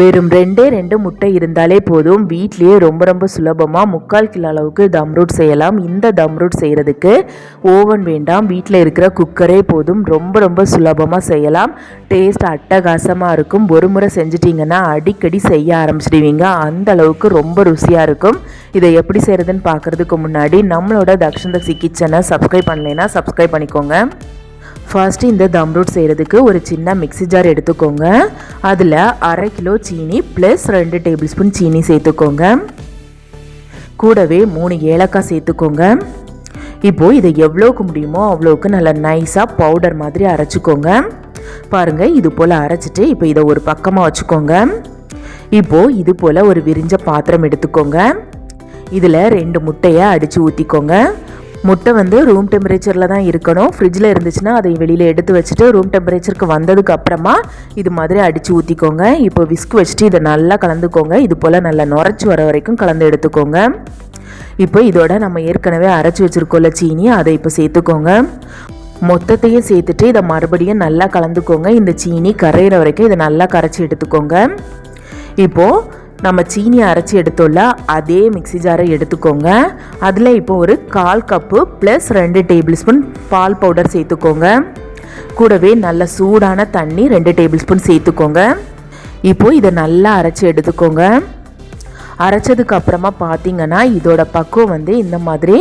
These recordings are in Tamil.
வெறும் ரெண்டே ரெண்டு முட்டை இருந்தாலே போதும். வீட்லேயே ரொம்ப ரொம்ப சுலபமாக முக்கால் கிலோ அளவுக்கு தம் ரூட் செய்யலாம். இந்த தம் ரூட் செய்கிறதுக்கு ஓவன் வேண்டாம். வீட்டில் இருக்கிற குக்கரே போதும். ரொம்ப ரொம்ப சுலபமாக செய்யலாம். டேஸ்ட் அட்டகாசமாக இருக்கும். ஒரு முறை செஞ்சிட்டிங்கன்னா அடிக்கடி செய்ய ஆரம்பிச்சிடுவீங்க. அந்த அளவுக்கு ரொம்ப ருசியாக இருக்கும். இதை எப்படி செய்கிறதுன்னு பார்க்குறதுக்கு முன்னாடி நம்மளோட தக்ஷந்தக்சி கிச்சனை சப்ஸ்கிரைப் பண்ணலைன்னா சப்ஸ்கிரைப் பண்ணிக்கோங்க. ஃபர்ஸ்ட்டு இந்த தம் ரூட் செய்கிறதுக்கு ஒரு சின்ன மிக்ஸி ஜார் எடுத்துக்கோங்க. அதில் அரை கிலோ சீனி ப்ளஸ் ரெண்டு டேபிள் ஸ்பூன் சீனி சேர்த்துக்கோங்க. கூடவே மூணு ஏலக்காய் சேர்த்துக்கோங்க. இப்போது இதை எவ்வளோக்கு முடியுமோ அவ்வளோக்கு நல்லா நைஸாக பவுடர் மாதிரி அரைச்சிக்கோங்க. பாருங்கள் இது போல் அரைச்சிட்டு இப்போ இதை ஒரு பக்கமாக வச்சுக்கோங்க. இப்போது இது போல் ஒரு விரிஞ்ச பாத்திரம் எடுத்துக்கோங்க. இதில் ரெண்டு முட்டையை அடித்து ஊற்றிக்கோங்க முட்டை வந்து ரூம் டெம்பரேச்சரில் தான் இருக்கணும். ஃப்ரிட்ஜில் இருந்துச்சுன்னா அதை வெளியில் எடுத்து வச்சுட்டு ரூம் டெம்பரேச்சருக்கு வந்ததுக்கு அப்புறமா இது மாதிரி அடித்து ஊற்றிக்கோங்க இப்போ விஸ்க் வச்சுட்டு இதை நல்லா கலந்துக்கோங்க. இது போல் நல்லா நுரைச்சி வர வரைக்கும் கலந்து எடுத்துக்கோங்க. இப்போ இதோட நம்ம ஏற்கனவே அரைச்சி வச்சுருக்கோம்ல சீனி அதை இப்போ சேர்த்துக்கோங்க. மொத்தத்தையும் சேர்த்துட்டு இதை மறுபடியும் நல்லா கலந்துக்கோங்க. இந்த சீனி கரையிற வரைக்கும் இதை நல்லா கரைச்சி எடுத்துக்கோங்க. இப்போது நம்ம சீனியை அரைச்சி எடுத்தோம்ல அதே மிக்ஸி ஜாரை எடுத்துக்கோங்க. அதில் இப்போ ஒரு கால் கப்பு ப்ளஸ் ரெண்டு டேபிள் ஸ்பூன் பால் பவுடர் சேர்த்துக்கோங்க. கூடவே நல்ல சூடான தண்ணி ரெண்டு டேபிள் ஸ்பூன் சேர்த்துக்கோங்க. இப்போது இதை நல்லா அரைச்சி எடுத்துக்கோங்க. அரைச்சதுக்கு அப்புறமா பார்த்தீங்கன்னா இதோட பக்குவம் வந்து இந்த மாதிரி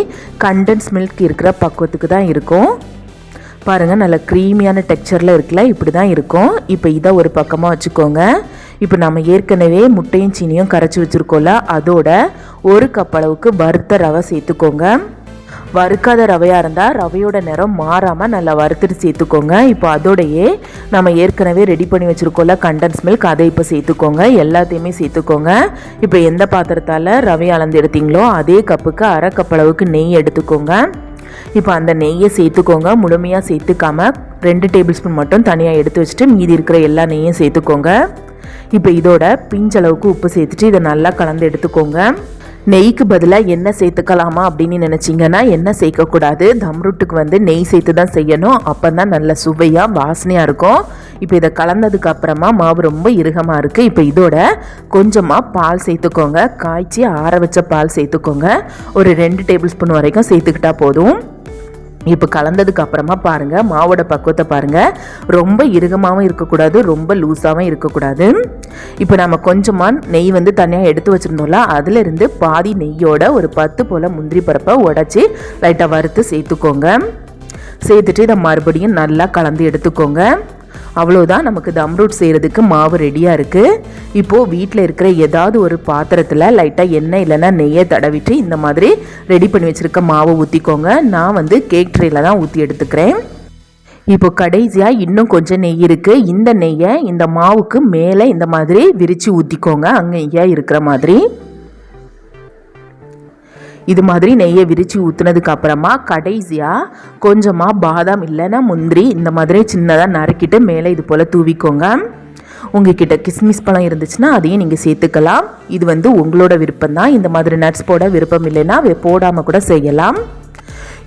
கண்டன்ஸ் மில்க் இருக்கிற பக்குவத்துக்கு தான் இருக்கும். பாருங்கள் நல்ல க்ரீமியான டெக்ஸ்சரில் இருக்குல்ல இப்படி தான் இருக்கும். இப்போ இதை ஒரு பக்கமாக வச்சுக்கோங்க. இப்போ நம்ம ஏற்கனவே முட்டையும் சீனியும் கரைச்சி வச்சுருக்கோம்ல அதோட ஒரு கப் அளவுக்கு வறுத்த ரவை சேர்த்துக்கோங்க. வறுக்காத ரவையாக இருந்தால் ரவையோட நிறம் மாறாமல் நல்லா வறுத்துட்டு சேர்த்துக்கோங்க. இப்போ அதோடையே நம்ம ஏற்கனவே ரெடி பண்ணி வச்சுருக்கோம்ல கண்டன்ஸ் மில்க் அதை இப்போ சேர்த்துக்கோங்க. எல்லாத்தையுமே சேர்த்துக்கோங்க. இப்போ எந்த பாத்திரத்தால் ரவை அளந்து எடுத்தீங்களோ அதே கப்புக்கு அரை கப் அளவுக்கு நெய் எடுத்துக்கோங்க. இப்போ அந்த நெய்யை சேர்த்துக்கோங்க. முழுமையாக சேர்த்துக்காம ரெண்டு டேபிள் ஸ்பூன் மட்டும் தனியாக எடுத்து வச்சுட்டு மீதி இருக்கிற எல்லா நெய்யும் சேர்த்துக்கோங்க. இப்போ இதோட பிஞ்சளவுக்கு உப்பு சேர்த்துட்டு இதை நல்லா கலந்து எடுத்துக்கோங்க. நெய்க்கு பதிலாக எண்ணெய் சேர்த்துக்கலாமா அப்படின்னு நினச்சிங்கன்னா எண்ணெய் சேர்க்கக்கூடாது? தம்ருட்டுக்கு வந்து நெய் சேர்த்து தான் செய்யணும். அப்போ தான் நல்ல சுவையாக வாசனையாக இருக்கும். இப்போ இதை கலந்ததுக்கு அப்புறமா மாவு ரொம்ப இறுகமாக இருக்குது இப்போ இதோட கொஞ்சமாக பால் சேர்த்துக்கோங்க. காய்ச்சி ஆற வச்ச பால் சேர்த்துக்கோங்க. ஒரு ரெண்டு டேபிள் ஸ்பூன் வரைக்கும் சேர்த்துக்கிட்டா போதும். இப்போ கலந்ததுக்கு அப்புறமா பாருங்கள் மாவோட பக்குவத்தை பாருங்கள் ரொம்ப இறுகமாகவும் இருக்கக்கூடாது ரொம்ப லூஸாகவும் இருக்கக்கூடாது. இப்போ நம்ம கொஞ்சமாக நெய் வந்து தனியாக எடுத்து வச்சுருந்தோம்ல அதிலிருந்து பாதி நெய்யோட ஒரு பத்து போல் முந்திரி பருப்பை உடச்சி லைட்டாக வறுத்து சேர்த்துக்கோங்க. சேர்த்துட்டு இதை மறுபடியும் நல்லா கலந்து எடுத்துக்கோங்க. அவ்வளோதான் நமக்கு தம் ரூட் செய்கிறதுக்கு மாவு ரெடியாக இருக்குது இப்போது வீட்டில் இருக்கிற ஏதாவது ஒரு பாத்திரத்தில் லைட்டாக எண்ணெய் இல்லைன்னா நெய்யை தடவிட்டு இந்த மாதிரி ரெடி பண்ணி வச்சுருக்க மாவை ஊற்றிக்கோங்க நான் வந்து கேக் ட்ரேயில் தான் ஊற்றி எடுத்துக்கிறேன். இப்போ கடைசியாக இன்னும் கொஞ்சம் நெய் இருக்குது இந்த நெய்யை இந்த மாவுக்கு மேலே இந்த மாதிரி விரித்து ஊற்றிக்கோங்க அங்கே இருக்கிற மாதிரி. இது மாதிரி நெய்யை விரித்து ஊற்றுனதுக்கு அப்புறமா கடைசியாக கொஞ்சமாக பாதாம் இல்லைன்னா முந்திரி இந்த மாதிரி சின்னதாக நறுக்கிட்டு மேலே இது போல் தூவிக்கோங்க. உங்ககிட்ட கிஸ்மிஸ் பழம் இருந்துச்சுன்னா அதையும் நீங்கள் சேர்த்துக்கலாம். இது வந்து உங்களோட விருப்பம் தான் இந்த மாதிரி நட்ஸ் போட விருப்பம் இல்லைன்னா போடாமல் கூட செய்யலாம்.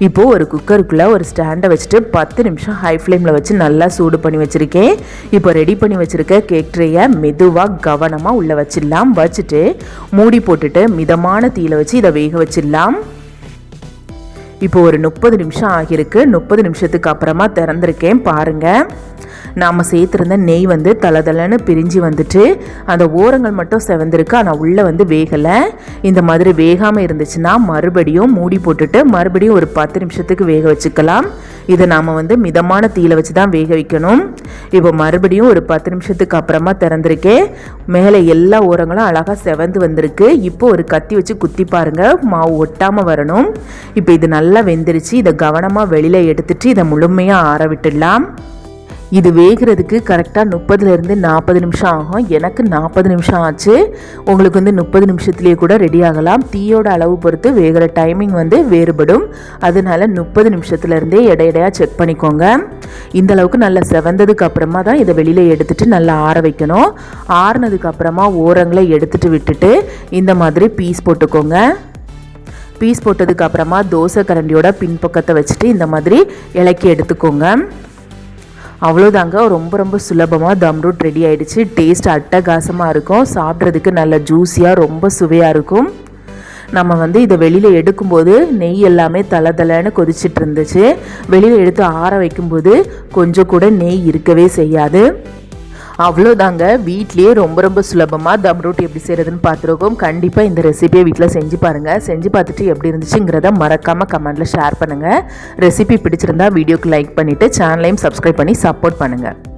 இப்போது ஒரு குக்கருக்குள்ளே ஒரு ஸ்டாண்டை வச்சுட்டு பத்து நிமிஷம் ஹை ஃப்ளேமில் வச்சு நல்லா சூடு பண்ணி வச்சுருக்கேன். இப்போ ரெடி பண்ணி வச்சுருக்க கேக் ட்ரேயை மெதுவாக கவனமாக உள்ளே வச்சிடலாம். வச்சுட்டு மூடி போட்டுட்டு மிதமான தீயில் வச்சு இதை வேக வச்சிடலாம். இப்போ ஒரு முப்பது நிமிஷம் ஆகியிருக்கு. முப்பது நிமிஷத்துக்கு அப்புறமா திறந்துருக்கேன். பாருங்கள் நாம் சேர்த்துருந்த நெய் வந்து தளதளன்னு பிரிஞ்சு வந்துட்டு அந்த ஓரங்கள் மட்டும் செவந்திருக்கு. ஆனால் உள்ளே வந்து வேகலை. இந்த மாதிரி வேகாமல் இருந்துச்சுன்னா மறுபடியும் மூடி போட்டுட்டு மறுபடியும் ஒரு பத்து நிமிஷத்துக்கு வேக வச்சுக்கலாம். இதை நாம் வந்து மிதமான தீயில் வச்சு தான் வேக வைக்கணும். இப்போ மறுபடியும் ஒரு பத்து நிமிஷத்துக்கு அப்புறமா திறந்திருக்கேன் மேலே எல்லா ஓரங்களும் அழகாக செவந்து வந்திருக்கு. இப்போ ஒரு கத்தி வச்சு குத்தி பாருங்கள் மாவு ஒட்டாமல் வரணும். இப்போ இது நல்லா வெந்துருச்சு. இதை கவனமாக வெளியில் எடுத்துட்டு இதை முழுமையாக ஆற விட்டுடலாம். இது வேகிறதுக்கு கரெக்டாக முப்பதுலேருந்து நாற்பது நிமிஷம் ஆகும். எனக்கு நாற்பது நிமிஷம் ஆச்சு. உங்களுக்கு வந்து முப்பது நிமிஷத்துலேயே கூட ரெடி ஆகலாம். தீயோட அளவு பொறுத்து வேகிற டைமிங் வந்து வேறுபடும். அதனால முப்பது நிமிஷத்துலேருந்தே இடையிடையாக செக் பண்ணிக்கோங்க. இந்த அளவுக்கு நல்லா செவந்ததுக்கு அப்புறமா தான் இதை வெளியில் எடுத்துட்டு நல்லா ஆற வைக்கணும். ஆறுனதுக்கு அப்புறமா ஓரங்களை எடுத்துட்டு விட்டுட்டு இந்த மாதிரி பீஸ் போட்டுக்கோங்க. பீஸ் போட்டதுக்கு அப்புறமா தோசை கரண்டியோட பின்பக்கத்தை வச்சுட்டு இந்த மாதிரி இலக்கி எடுத்துக்கோங்க. அவ்வளோதாங்க ரொம்ப ரொம்ப சுலபமாக தம் ரூட் ரெடி ஆகிடுச்சு டேஸ்ட் அட்டகாசமாக இருக்கும். சாப்பிட்றதுக்கு நல்ல ஜூஸியாக ரொம்ப சுவையாக இருக்கும். நம்ம வந்து இதை வெளியில் எடுக்கும்போது நெய் எல்லாமே தலை தலைன்னு கொதிச்சிட்டு இருந்துச்சு. வெளியில் எடுத்து ஆற வைக்கும்போது கொஞ்சம் கூட நெய் இருக்கவே செய்யாது. அவ்வளோதாங்க வீட்லேயே ரொம்ப ரொம்ப சுலபமாக தம் ரொட்டி எப்படி செய்கிறதுன்னு பார்த்துருக்கோம். கண்டிப்பாக இந்த ரெசிபியை வீட்டில் செஞ்சு பாருங்கள் செஞ்சு பார்த்துட்டு எப்படி இருந்துச்சுங்கிறத மறக்காமல் கமெண்ட்டில் ஷேர் பண்ணுங்கள் ரெசிபி பிடிச்சிருந்தா வீடியோக்கு லைக் பண்ணிவிட்டு சேனலையும் சப்ஸ்கிரைப் பண்ணி சப்போர்ட் பண்ணுங்கள்